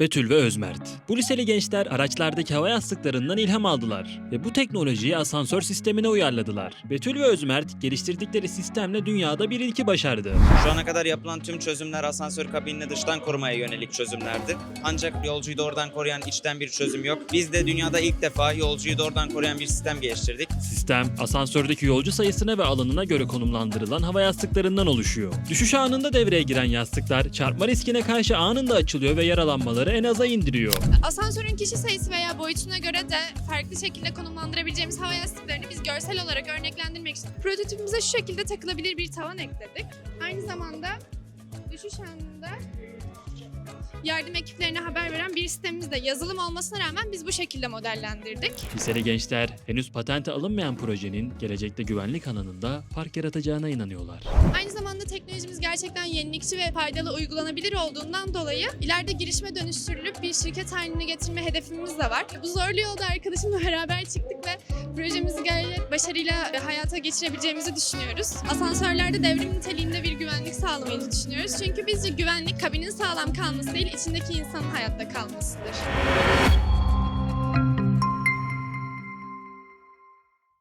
Betül ve Özmert. Bu liseli gençler araçlardaki hava yastıklarından ilham aldılar ve bu teknolojiyi asansör sistemine uyarladılar. Betül ve Özmert geliştirdikleri sistemle dünyada bir ilki başardı. Şu ana kadar yapılan tüm çözümler asansör kabinini dıştan korumaya yönelik çözümlerdi. Ancak yolcuyu doğrudan koruyan içten bir çözüm yok. Biz de dünyada ilk defa yolcuyu doğrudan koruyan bir sistem geliştirdik. Sistem, asansördeki yolcu sayısına ve alanına göre konumlandırılan hava yastıklarından oluşuyor. Düşüş anında devreye giren yastıklar, çarpma riskine karşı anında açılıyor ve yaralanmaları en aza indiriyor. Asansörün kişi sayısı veya boyutuna göre de farklı şekilde konumlandırabileceğimiz hava yastıklarını biz görsel olarak örneklendirmek için prototipimize şu şekilde takılabilir bir tavan ekledik. Aynı zamanda düşüş anında yardım ekiplerine haber veren bir sistemimiz de yazılım olmasına rağmen biz bu şekilde modellendirdik. Liseli gençler henüz patente alınmayan projenin gelecekte güvenlik alanında fark yaratacağına inanıyorlar. Aynı zamanda teknolojimiz gerçekten yenilikçi ve faydalı uygulanabilir olduğundan dolayı ileride girişime dönüştürülüp bir şirket haline getirme hedefimiz de var. Bu zorlu yolda arkadaşımla beraber çıktık ve projemizi gayet başarıyla hayata geçirebileceğimizi düşünüyoruz. Asansörlerde devrim niteliğinde bir güvenlik sağlamayı düşünüyoruz. Çünkü bizce güvenlik kabinin sağlam kalması değil, içindeki insanın hayatta kalmasıdır.